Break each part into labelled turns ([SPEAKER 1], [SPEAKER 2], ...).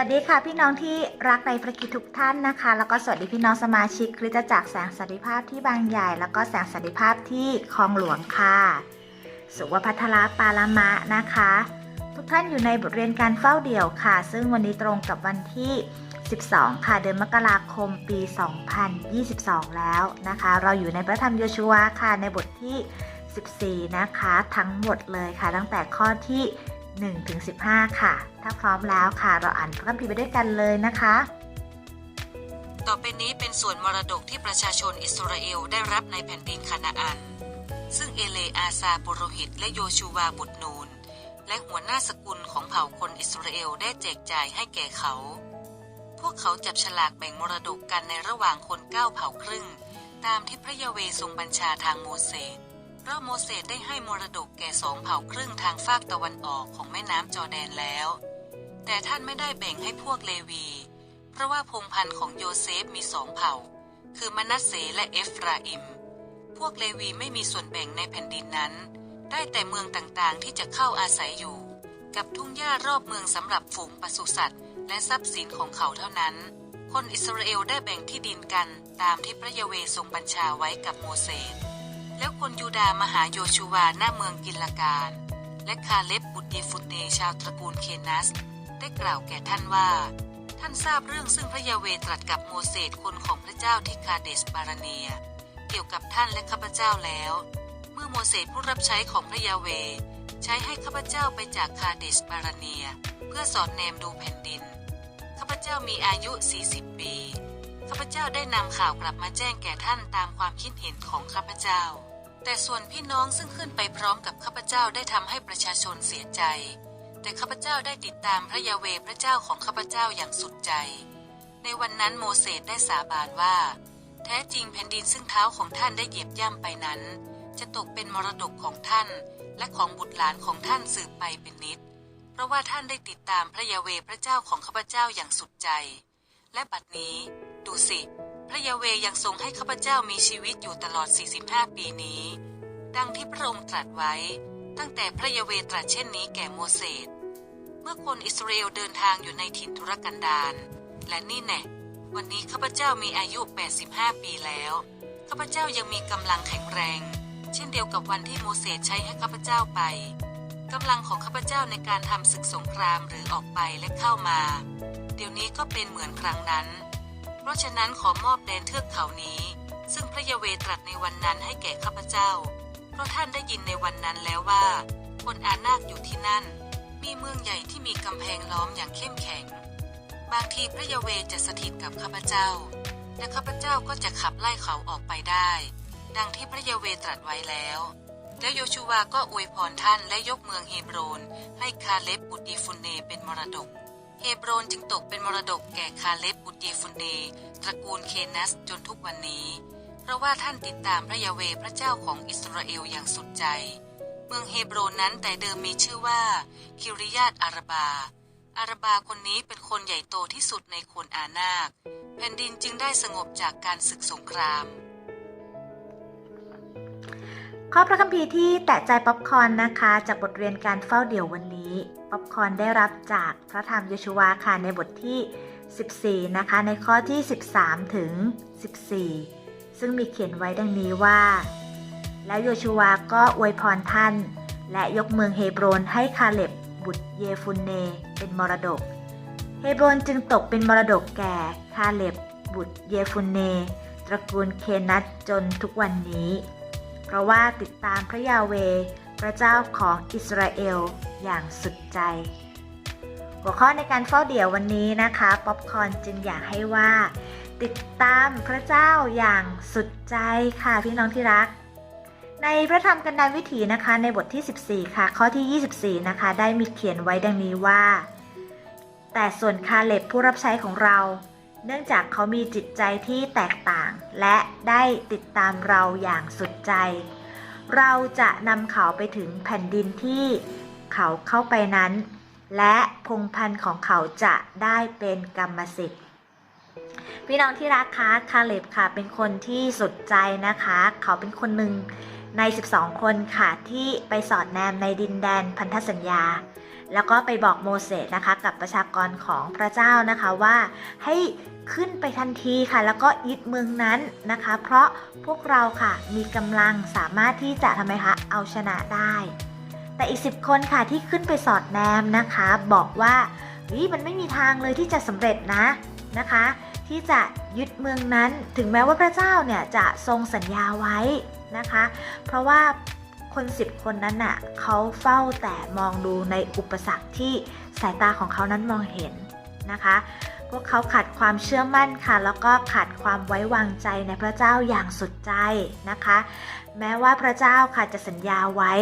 [SPEAKER 1] วัสดีค่ะพี่น้องที่รักในพระกิจทุกท่านนะคะ แล้วก็สวัสดีพี่น้องสมาชิกคริสตจักรแสงสันติภาพที่บางใหญ่ แล้วก็แสงสันติภาพที่คลองหลวงค่ะ สุวพัทราปาลามะนะคะ ทุกท่านอยู่ในบทเรียนการเฝ้าเดี่ยวค่ะ ซึ่งวันนี้ตรงกับวันที่ 12 ค่ะเดือนมกราคมปี 2022 แล้วนะคะ เราอยู่ในพระธรรมโยชูวาค่ะในบทที่ 14 นะคะ ทั้งหมดเลยค่ะ ตั้งแต่ข้อที่ 1ถึง15 ค่ะ ถ้าพร้อมแล้วค่ะ เราอ่านพระคัมภีร์ไปด้วยกันเลยนะคะ
[SPEAKER 2] ต่อไปนี้เป็นส่วนมรดกที่ประชาชนอิสราเอลได้รับในแผ่นดินคานาอัน ซึ่งเอเลอาซาปุโรหิต และโยชูวาบุตรนูน และหัวหน้าสกุลของเผ่าคนอิสราเอลได้แจกจ่ายให้แก่เขา พวกเขาจับฉลากแบ่งมรดกกันในระหว่างคนเก้าเผ่าครึ่ง ตามที่พระยาเวทรงบัญชาทางโมเสส เพราะโมเสสได้ให้มรดกแก่สองเผ่าครึ่งทางฝากตะวันออกของแม่น้ำจอแดนแล้ว แต่ท่านไม่ได้แบ่งให้พวกเลวี เพราะว่าพงพันธุ์ของโยเซฟมีสองเผ่า คือมนัสเสและเอฟราอิม พวกเลวีไม่มีส่วนแบ่งในแผ่นดินนั้น ได้แต่เมืองต่างๆที่จะเข้าอาศัยอยู่ กับทุ่งหญ้ารอบเมืองสำหรับฝูงปศุสัตว์ และทรัพย์สินของเขาเท่านั้น คนอิสราเอลได้แบ่งที่ดินกันตามที่พระยาเวทรงบัญชาไว้กับโมเสส แล้วคนยูดาห์มาหาโยชูวาหน้าเมืองกิลการ และคาเล็บบุตรเยฟุเตชาวตระกูลเคนัส ได้กล่าวแก่ท่านว่า ท่านทราบเรื่องซึ่งพระยาเวตรัสกับโมเสสคนของพระเจ้าที่คาเดสบารเนีย เกี่ยวกับท่านและข้าพเจ้าแล้ว เมื่อโมเสสผู้รับใช้ของพระยาเว ใช้ให้ข้าพเจ้าไปจากคาเดสบารเนีย เพื่อสอดแนมดูแผ่นดินข้าพเจ้ามีอายุ 40 ปี เจ้าได้นำข่าวกลับมาแจ้งแก่ท่านตามความคิดเห็นของข้าพเจ้า แต่ส่วนพี่น้องซึ่งขึ้นไปพร้อมกับข้าพเจ้าได้ทำให้ประชาชนเสียใจ แต่ข้าพเจ้าได้ติดตามพระยาเวพระเจ้าของข้าพเจ้าอย่างสุดใจ ในวันนั้นโมเสสได้สาบานว่า แท้จริงแผ่นดินซึ่งเท้าของท่านได้เหยียบย่ำไปนั้น จะตกเป็นมรดกของท่านและของบุตรหลานของท่านสืบไปเป็นนิด เพราะว่าท่านได้ติดตามพระยาเวพระเจ้าของข้าพเจ้าอย่างสุดใจ และบัดนี้ ดูสิ พระยาเวยังทรงให้ข้าพเจ้ามีชีวิตอยู่ตลอด 45 ปีนี้ ดังที่พระองค์ตรัสไว้ ตั้งแต่พระยาเวตรัสเช่นนี้แก่โมเสส เมื่อคนอิสราเอลเดินทางอยู่ในถิ่นทุรกันดาร และนี่แน่วันนี้ข้าพเจ้ามีอายุ 85 ปีแล้ว ข้าพเจ้ายังมีกำลังแข็งแรง เช่นเดียวกับวันที่โมเสสใช้ให้ข้าพเจ้าไปกำลังของข้าพเจ้าในการทำศึกสงครามหรือออกไปและเข้ามา เดี๋ยวนี้ก็เป็นเหมือนครั้งนั้น ราะฉะนั้นขอมอบแดนเทือกเขานี้ ซึ่งพระยาเวตรัสในวันนั้นให้แก่ข้าพเจ้า เพราะท่านได้ยินในวันนั้นแล้วว่า คนอานาคอยู่ที่นั่น มีเมืองใหญ่ที่มีกำแพงล้อมอย่างเข้มแข็ง บางทีพระยาเวจะสถิตกับข้าพเจ้า และข้าพเจ้าก็จะขับไล่เขาออกไปได้ ดังที่พระยาเวตรัสไว้แล้วแล้วโยชูวาก็อวยพรท่านและยกเมืองเฮบรน ให้คาเล็บบุตรเยฟุนเนเป็นมรดก เฮบรนจึงตกเป็นมรดกแก่คาเล็บบุตรเยฟุนเนตระกูลเคนัสจนทุกวันนี้ เพราะว่าท่านติดตามพระยาเวพระเจ้าของอิสราเอลอย่างสุดใจ เมืองเฮบรนนั้นแต่เดิมมีชื่อว่า คิริยาตอาราบา อาราบาคนนี้เป็นคนใหญ่โตที่สุดในคนอานาค แผ่นดินจึงได้สงบจากการศึกสงคราม
[SPEAKER 1] ข้อพระคัมภีร์ที่แตะใจป๊อปคอนนะคะ จากบทเรียนการเฝ้าเดี่ยววันนี้ ป๊อปคอนได้รับจากพระธรรมโยชูวาค่ะในบทที่ 14 นะคะ ในข้อที่ 13 ถึง 14 ซึ่งมีเขียนไว้ดังนี้ว่า แล้วโยชูวาก็อวยพรท่าน และยกเมืองเฮบรนให้คาเล็บบุตรเยฟุนเน เป็นมรดก เฮบรนจึงตกเป็นมรดกแก่คาเล็บบุตรเยฟุนเน ตระกูลเคนัสจนทุกวันนี้ เพราะว่าติดตามพระยาเว พระเจ้าของอิสราเอลอย่างสุดใจ หัวข้อในการเฝ้าเดี่ยววันนี้นะคะป๊อปคอนจึงอยากให้ว่า ติดตามพระเจ้าอย่างสุดใจค่ะพี่น้องที่รัก ในพระธรรมกันดารวิถีนะคะ ในบทที่ 14 ค่ะ ข้อที่ 24 นะคะ ได้มีเขียนไว้ดังนี้ว่า แต่ส่วนคาเล็บผู้รับใช้ของเรา เนื่องจากเขามีจิตใจที่แตกต่าง และได้ติดตามเราอย่างสุดใจ เราจะนำเขาไปถึงแผ่นดินที่เขาเข้าไปนั้น และพงพันธุ์ของเขาจะได้เป็นกรรมสิทธิ์พี่น้องที่รักคะคาเล็บค่ะ เป็นคนที่สุดใจนะคะ เขาเป็นคนหนึ่งใน 12 คนค่ะ ที่ไปสอดแนมในดินแดนพันธสัญญา แล้วก็ไปบอกโมเสสนะคะ กับประชากรของพระเจ้านะคะว่าให้ขึ้นไปทันทีค่ะ แล้วก็ยึดเมืองนั้นนะคะ เพราะพวกเราค่ะมีกำลังสามารถที่จะทำไมคะเอาชนะได้ แต่อีกสิบคนค่ะที่ขึ้นไปสอดแนมนะคะ บอกว่าเฮ้ยมันไม่มีทางเลยที่จะสำเร็จนะนะคะ ที่จะยึดเมืองนั้นถึงแม้ว่าพระเจ้าเนี่ยจะทรงสัญญาไว้นะคะ เพราะว่า คนสิบคนนั้นน่ะเขาเฝ้าแต่มองดูในอุปสรรคที่สายตาของเขานั้นมองเห็นนะคะ พวกเขาขาดความเชื่อมั่นค่ะ แล้วก็ขาดความไว้วางใจในพระเจ้าอย่างสุดใจนะคะ แม้ว่าพระเจ้าค่ะจะสัญญาไว้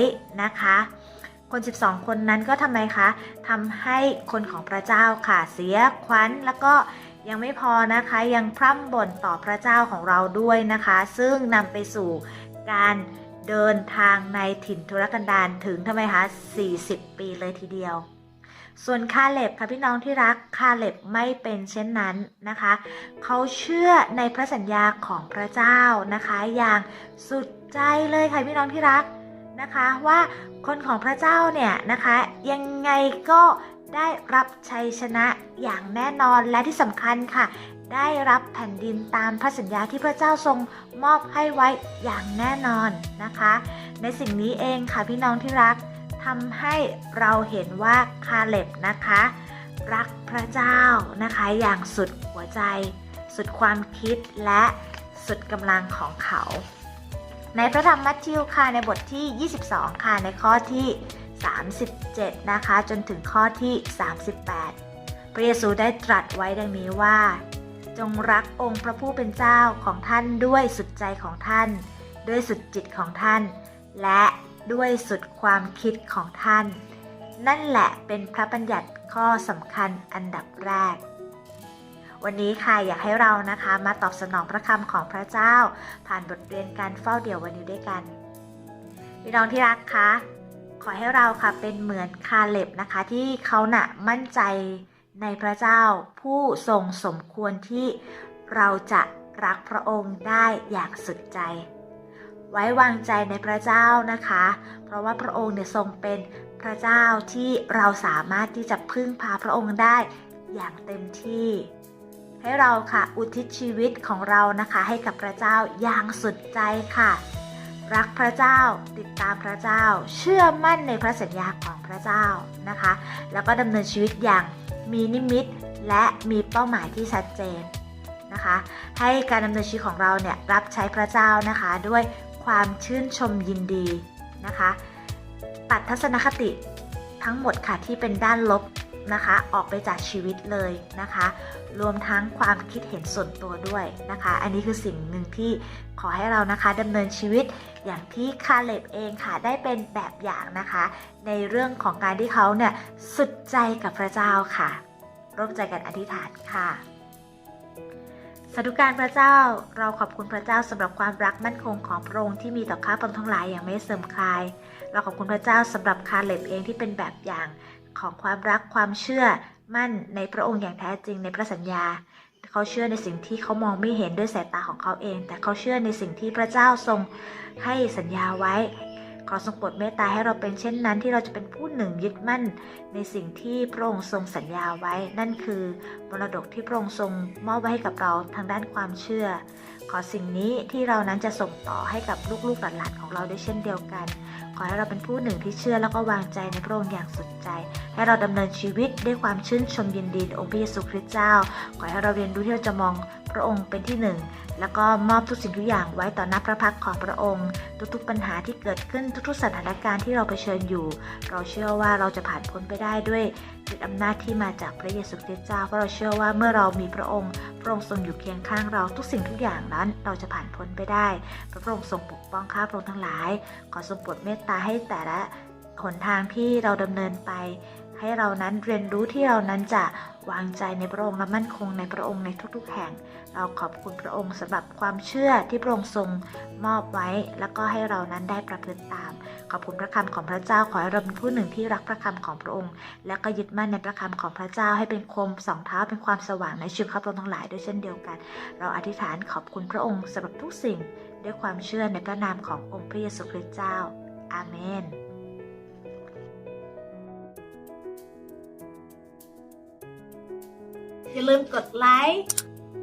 [SPEAKER 1] นะคะคน 12 คนนั้นก็ทำไมคะทำให้คนของพระเจ้าค่ะเสียขวัญแล้วก็ยังไม่พอนะคะยังพร่ำบ่นต่อพระเจ้าของเราด้วยนะคะ ซึ่งนำไปสู่การ เดินทางในถิ่นทุรกันดารถึงทำไมคะ 40 ปีเลยทีเดียว ส่วนคาเล็บค่ะพี่น้องที่รักคาเล็บไม่เป็นเช่นนั้นนะคะ เขาเชื่อในพระสัญญาของพระเจ้านะคะ อย่างสุดใจเลยค่ะพี่น้องที่รักนะคะว่าคนของพระเจ้าเนี่ยนะคะยังไงก็ได้รับชัยชนะอย่างแน่นอนและที่สำคัญค่ะ ได้รับแผ่นดินตามพระสัญญาที่พระเจ้าทรงมอบให้ไว้อย่างแน่นอนนะคะ ในสิ่งนี้เองค่ะพี่น้องที่รักทำให้เราเห็นว่าคาเล็บนะคะ รักพระเจ้านะคะอย่างสุดหัวใจ สุดความคิดและสุดกำลังของเขา ในพระธรรมมัทธิวค่ะในบทที่ 22 ค่ะในข้อที่ 37 นะคะ จนถึงข้อที่ 38 พระเยซูได้ตรัสไว้ดังนี้ว่า จงรักองค์พระผู้เป็นเจ้าของท่านด้วยสุดใจของท่าน ด้วยสุดจิตของท่าน และด้วยสุดความคิดของท่าน นั่นแหละเป็นพระบัญญัติข้อสำคัญอันดับแรก วันนี้ค่ะอยากให้เรานะคะมาตอบสนองพระคำของพระเจ้า ผ่านบทเรียนการเฝ้าเดี่ยววันนี้ด้วยกันพี่น้องที่รักคะขอให้เราค่ะเป็นเหมือนคาเล็บนะคะที่เขาหนะ่ะมั่นใจ ในพระเจ้าผู้ทรงสมควรที่เราจะรักพระองค์ได้อย่างสุดใจ ไว้วางใจในพระเจ้านะคะ เพราะว่าพระองค์เนี่ยทรงเป็นพระเจ้าที่เราสามารถที่จะพึ่งพาพระองค์ได้อย่างเต็มที่ ให้เราค่ะอุทิศชีวิตของเรานะคะ ให้กับพระเจ้าอย่างสุดใจค่ะ รักพระเจ้าติดตามพระเจ้า เชื่อมั่นในพระสัญญาของพระเจ้านะคะ แล้วก็ดำเนินชีวิตอย่าง มีนิมิต และมีเป้าหมายที่ชัดเจนนะคะ ให้การดำเนินชีวิตของเราเนี่ยรับใช้พระเจ้านะคะด้วยความชื่นชมยินดีนะคะ ตัดทัศนคติทั้งหมดค่ะที่เป็นด้านลบ นะคะ ออกไปจากชีวิตเลยนะคะ รวมทั้งความคิดเห็นส่วนตัวด้วยนะคะ อันนี้คือสิ่งหนึ่งที่ขอให้เรานะคะดำเนินชีวิตอย่างที่คาเล็บเองค่ะได้เป็นแบบอย่างนะคะ ในเรื่องของการที่เขาเนี่ยสุดใจกับพระเจ้าค่ะ ร่วมใจกันอธิษฐานค่ะสาธุการพระเจ้า เราขอบคุณพระเจ้าสำหรับความรักมั่นคงของพระองค์ที่มีต่อข้าพเจ้าทั้งหลายอย่างไม่เสื่อมคลาย เราขอบคุณพระเจ้าสำหรับคาเล็บเองที่เป็นแบบอย่าง ของความรักความเชื่อมั่นในพระองค์อย่างแท้จริงในพระสัญญา เขาเชื่อในสิ่งที่เขามองไม่เห็นด้วยสายตาของเขาเอง แต่เขาเชื่อในสิ่งที่พระเจ้าทรงให้สัญญาไว้ ขอทรงโปรดเมตตาให้เราเป็นเช่นนั้นที่เราจะเป็นผู้หนึ่งยึดมั่น ในสิ่งที่พระองค์ทรงสัญญาไว้ นั่นคือมรดกที่พระองค์ทรงมอบไว้ให้กับเราทางด้านความเชื่อ ขอสิ่งนี้ที่เรานั้นจะส่งต่อให้กับลูกๆหลานๆของเราด้วยเช่นเดียวกัน ขอให้เราเป็นผู้หนึ่งที่เชื่อแล้วก็วางใจในพระองค์อย่างสุดใจ ให้เราดำเนินชีวิตด้วยความชื่นชมยินดีในองค์พระเยซูคริสต์เจ้า ขอให้เราเรียนรู้ที่เราจะมอง พระองค์เป็นที่หนึ่ง แล้วก็มอบทุกสิ่งทุกอย่างไว้ต่อหน้าพระพักของพระองค์ ทุกๆปัญหาที่เกิดขึ้นทุกๆสถานการณ์ที่เราเผชิญอยู่ เราเชื่อว่าเราจะผ่านพ้นไปได้ด้วยฤทธิอำนาจที่มาจากพระเยซูคริสต์เจ้าเพราะเราเชื่อว่าเมื่อเรามีพระองค์ พระองค์ทรงอยู่เคียงข้างเราทุกสิ่งทุกอย่างนั้น เราจะผ่านพ้นไปได้ พระองค์ทรงปกป้องข้าพระองค์ทั้งหลาย ขอทรงโปรดเมตตาให้แต่ละหนทางที่เราดำเนินไป ให้เรานั้นเรียนรู้ที่เรานั้นจะวางใจในพระองค์และมั่นคงในพระองค์ในทุกๆแห่ง เราขอบคุณพระองค์สำหรับความเชื่อที่พระองค์ทรงมอบไว้ แล้วก็ให้เรานั้นได้ประพฤติตาม ขอบคุณพระคำของพระเจ้าขอให้เราเป็นผู้หนึ่งที่รักพระคำของพระองค์ และก็ยึดมั่นในพระคำของพระเจ้าให้เป็นคมสองเท้าเป็นความสว่างในชีวิตข้าพเจ้าทั้งหลายด้วยเช่นเดียวกัน เราอธิษฐานขอบคุณพระองค์สำหรับทุกสิ่ง ด้วยความเชื่อในพระนามขององค์พระเยซูคริสต์เจ้า อาเมน อย่าลืมกดไลค์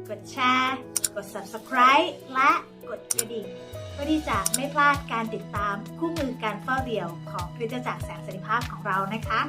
[SPEAKER 1] กดแชร์ กด subscribe และกดกระดิ่งเพื่อที่จะไม่พลาดการติดตามคู่มือการเฝ้าเดี่ยวของคริสตจักรแสงสันติภาพของเรานะคะ